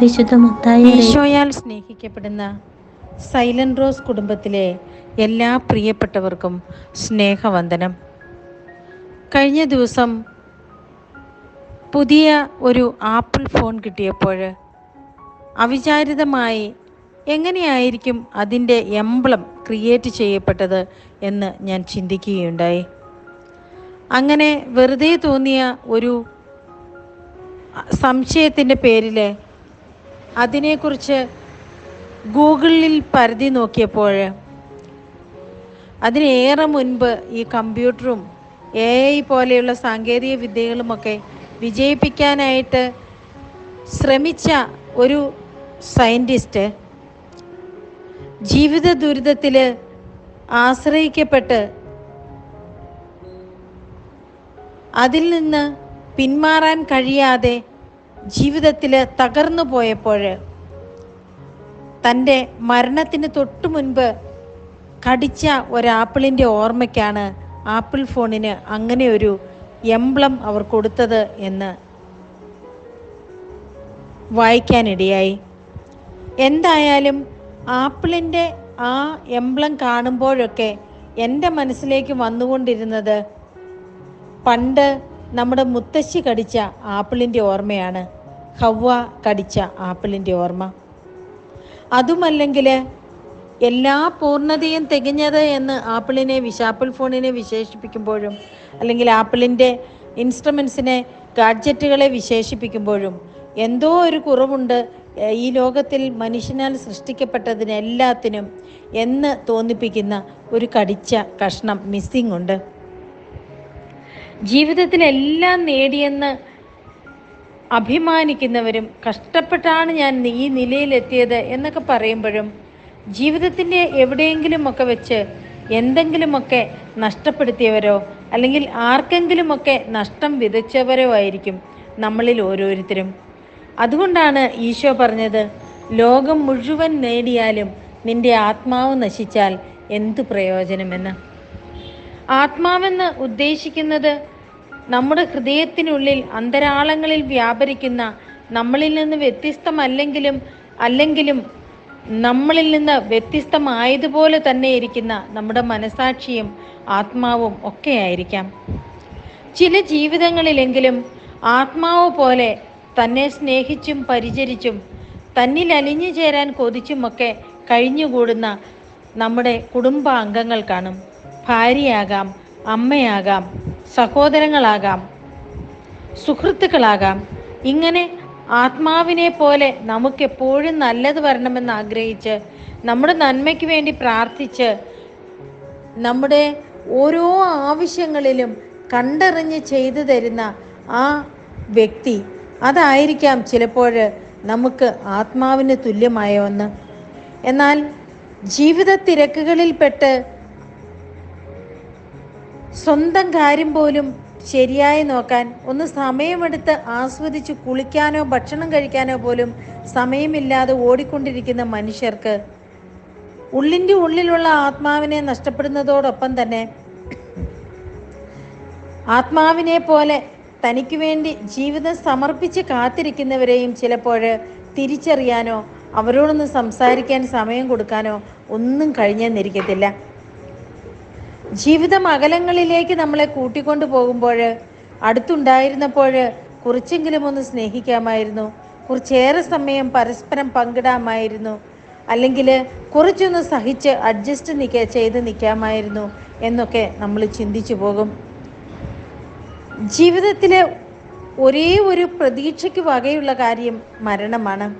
വിശുദ്ധ ഈശോയാൽ സ്നേഹിക്കപ്പെടുന്ന silent rose കുടുംബത്തിലെ എല്ലാ പ്രിയപ്പെട്ടവർക്കും സ്നേഹവന്ദനം. കഴിഞ്ഞ ദിവസം പുതിയ ഒരു ആപ്പിൾ ഫോൺ കിട്ടിയപ്പോൾ അവിചാരിതമായി എങ്ങനെയായിരിക്കും അതിന്റെ എംബ്ലം ക്രിയേറ്റ് ചെയ്യപ്പെട്ടത് എന്ന് ഞാൻ ചിന്തിക്കുകയുണ്ടായി. അങ്ങനെ വെറുതെ തോന്നിയ ഒരു സംശയത്തിന്റെ പേരിൽ അതിനെക്കുറിച്ച് ഗൂഗിളിൽ പരതി നോക്കിയപ്പോൾ അതിനേറെ മുൻപ് ഈ കമ്പ്യൂട്ടറും എ ഐ പോലെയുള്ള സാങ്കേതിക വിദ്യകളുമൊക്കെ വിജയിപ്പിക്കാനായിട്ട് ശ്രമിച്ച ഒരു സയന്റിസ്റ്റ് ജീവിത ദുരിതത്തിൽ ആശ്രയിക്കപ്പെട്ട് അതിൽ നിന്ന് പിന്മാറാൻ കഴിയാതെ ജീവിതത്തിൽ തകർന്നു പോയപ്പോൾ തന്റെ മരണത്തിന് തൊട്ടു മുൻപ് കടിച്ച ഒരാപ്പിളിന്റെ ഓർമ്മയ്ക്കാണ് ആപ്പിൾ ഫോണിന് അങ്ങനെ ഒരു എംബ്ലം അവർ കൊടുത്തത് എന്ന് വായിക്കാനിടയായി. എന്തായാലും ആപ്പിളിന്റെ ആ എംബ്ലം കാണുമ്പോഴൊക്കെ എന്റെ മനസ്സിലേക്ക് വന്നുകൊണ്ടിരുന്നത് പണ്ട് നമ്മുടെ മുത്തശ്ശി കടിച്ച ആപ്പിളിന്റെ ഓർമ്മയാണ്. ഹവ്വ കടിച്ച ആപ്പിളിന്റെ ഓർമ്മ. അതുമല്ലെങ്കിൽ എല്ലാ പൂർണതയും തികഞ്ഞത് എന്ന് ആപ്പിളിനെ വിശാപ്പിൾ ഫോണിനെ വിശേഷിപ്പിക്കുമ്പോഴും അല്ലെങ്കിൽ ആപ്പിളിന്റെ ഇൻസ്ട്രുമെൻസിനെ ഗാഡ്ജറ്റുകളെ വിശേഷിപ്പിക്കുമ്പോഴും എന്തോ ഒരു കുറവുണ്ട് ഈ ലോകത്തിൽ മനുഷ്യനാൽ സൃഷ്ടിക്കപ്പെട്ടതിനെല്ലാത്തിനും എന്ന് തോന്നിപ്പിക്കുന്ന ഒരു കടിച്ച കഷ്ണം മിസ്സിംഗ് ഉണ്ട്. ജീവിതത്തിലെല്ലാം നേടിയെന്ന് അഭിമാനിക്കുന്നവരും കഷ്ടപ്പെട്ടാണ് ഞാൻ ഈ നിലയിലെത്തിയത് എന്നൊക്കെ പറയുമ്പോഴും ജീവിതത്തിന്റെ എവിടെയെങ്കിലുമൊക്കെ വെച്ച് എന്തെങ്കിലുമൊക്കെ നഷ്ടപ്പെടുത്തിയവരോ അല്ലെങ്കിൽ ആർക്കെങ്കിലുമൊക്കെ നഷ്ടം വിതച്ചവരോ ആയിരിക്കും നമ്മളിൽ ഓരോരുത്തരും. അതുകൊണ്ടാണ് ഈശോ പറഞ്ഞത് ലോകം മുഴുവൻ നേടിയാലും നിന്റെ ആത്മാവ് നശിച്ചാൽ എന്തു പ്രയോജനമെന്ന്? ആത്മാവെന്ന് ഉദ്ദേശിക്കുന്നത് നമ്മുടെ ഹൃദയത്തിനുള്ളിൽ അന്തരാളങ്ങളിൽ വ്യാപരിക്കുന്ന നമ്മളിൽ നിന്ന് വ്യത്യസ്തമല്ലെങ്കിലും അല്ലെങ്കിലും നമ്മളിൽ നിന്ന് വ്യത്യസ്തമായതുപോലെ തന്നെ ഇരിക്കുന്ന നമ്മുടെ മനസാക്ഷിയും ആത്മാവും ഒക്കെ ആയിരിക്കാം. ചില ജീവിതങ്ങളിലെങ്കിലും ആത്മാവ് പോലെ തന്നെ സ്നേഹിച്ചും പരിചരിച്ചും തന്നിൽ അലിഞ്ഞു ചേരാൻ കൊതിച്ചുമൊക്കെ കഴിഞ്ഞുകൂടുന്ന നമ്മുടെ കുടുംബാംഗങ്ങൾ കാണും. ഭാര്യയാകാം അമ്മയാകാം സഹോദരങ്ങളാകാം സുഹൃത്തുക്കളാകാം. ഇങ്ങനെ ആത്മാവിനെ പോലെ നമുക്കെപ്പോഴും നല്ലത് വരണമെന്ന് ആഗ്രഹിച്ച് നമ്മുടെ നന്മയ്ക്ക് വേണ്ടി പ്രാർത്ഥിച്ച് നമ്മുടെ ഓരോ ആവശ്യങ്ങളിലും കണ്ടറിഞ്ഞ് ചെയ്തു തരുന്ന ആ വ്യക്തി അതായിരിക്കാം ചിലപ്പോൾ നമുക്ക് ആത്മാവിന് തുല്യമായ ഒന്ന്. എന്നാൽ ജീവിത തിരക്കുകളിൽപ്പെട്ട് സ്വന്തം കാര്യം പോലും ശരിയായി നോക്കാൻ ഒന്ന് സമയമെടുത്ത് ആസ്വദിച്ച് കുളിക്കാനോ ഭക്ഷണം കഴിക്കാനോ പോലും സമയമില്ലാതെ ഓടിക്കൊണ്ടിരിക്കുന്ന മനുഷ്യർക്ക് ഉള്ളിന്റെ ഉള്ളിലുള്ള ആത്മാവിനെ നഷ്ടപ്പെടുന്നതോടൊപ്പം തന്നെ ആത്മാവിനെ പോലെ തനിക്ക് വേണ്ടി ജീവിതം സമർപ്പിച്ച് കാത്തിരിക്കുന്നവരെയും ചിലപ്പോൾ തിരിച്ചറിയാനോ അവരോടൊന്ന് സംസാരിക്കാൻ സമയം കൊടുക്കാനോ ഒന്നും കഴിഞ്ഞെന്നിരിക്കത്തില്ല. ജീവിതം അകലങ്ങളിലേക്ക് നമ്മളെ കൂട്ടിക്കൊണ്ടു പോകുമ്പോൾ അടുത്തുണ്ടായിരുന്നപ്പോൾ കുറച്ചെങ്കിലും ഒന്ന് സ്നേഹിക്കാമായിരുന്നു. കുറച്ചേറെ സമയം പരസ്പരം പങ്കിടാമായിരുന്നു. അല്ലെങ്കിൽ കുറച്ചൊന്ന് സഹിച്ച് അഡ്ജസ്റ്റ് നിൽക്കുക ചെയ്ത് നിൽക്കാമായിരുന്നു എന്നൊക്കെ നമ്മൾ ചിന്തിച്ചു പോകും. ജീവിതത്തിലെ ഒരേ ഒരു പ്രതീക്ഷയ്ക്ക് വകയുള്ള കാര്യം മരണമാണ്.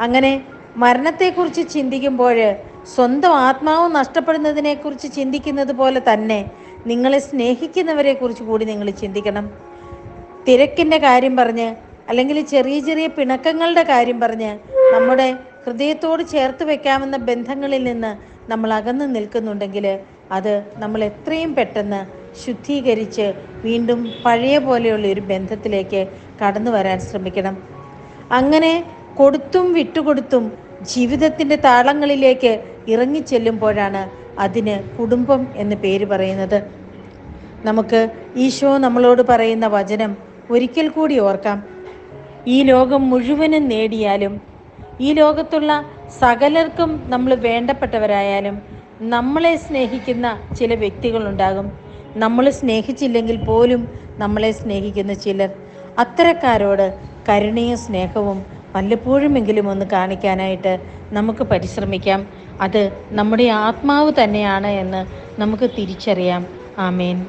അങ്ങനെ മരണത്തെക്കുറിച്ച് ചിന്തിക്കുമ്പോൾ സ്വന്തം ആത്മാവ് നഷ്ടപ്പെടുന്നതിനെക്കുറിച്ച് ചിന്തിക്കുന്നത് പോലെ തന്നെ നിങ്ങളെ സ്നേഹിക്കുന്നവരെ കുറിച്ച് കൂടി നിങ്ങൾ ചിന്തിക്കണം. തിരക്കിന്റെ കാര്യം പറഞ്ഞ് അല്ലെങ്കിൽ ചെറിയ ചെറിയ പിണക്കങ്ങളുടെ കാര്യം പറഞ്ഞ് നമ്മുടെ ഹൃദയത്തോട് ചേർത്ത് വെക്കാവുന്ന ബന്ധങ്ങളിൽ നിന്ന് നമ്മൾ അകന്നു നിൽക്കുന്നുണ്ടെങ്കിൽ അത് നമ്മൾ എത്രയും പെട്ടെന്ന് ശുദ്ധീകരിച്ച് വീണ്ടും പഴയ പോലെയുള്ള ഒരു ബന്ധത്തിലേക്ക് കടന്നു വരാൻ ശ്രമിക്കണം. അങ്ങനെ കൊടുത്തും വിട്ടുകൊടുത്തും ജീവിതത്തിന്റെ താളങ്ങളിലേക്ക് ഇറങ്ങിച്ചെല്ലുമ്പോഴാണ് അതിന് കുടുംബം എന്ന് പേര് പറയുന്നത്. നമുക്ക് ഈശോ നമ്മളോട് പറയുന്ന വചനം ഒരിക്കൽ കൂടി ഓർക്കാം. ഈ ലോകം മുഴുവനും നേടിയാലും ഈ ലോകത്തുള്ള സകലർക്കും നമ്മൾ വേണ്ടപ്പെട്ടവരായാലും നമ്മളെ സ്നേഹിക്കുന്ന ചില വ്യക്തികളുണ്ടാകും. നമ്മൾ സ്നേഹിച്ചില്ലെങ്കിൽ പോലും നമ്മളെ സ്നേഹിക്കുന്ന ചിലർ. അത്തരക്കാരോട് കരുണയും സ്നേഹവും വല്ലപ്പോഴുമെങ്കിലും ഒന്ന് കാണിക്കാനായിട്ട് നമുക്ക് പരിശ്രമിക്കാം. അത് നമ്മുടെ ആത്മാവ് തന്നെയാണ് എന്ന് നമുക്ക് തിരിച്ചറിയാം. ആമേൻ.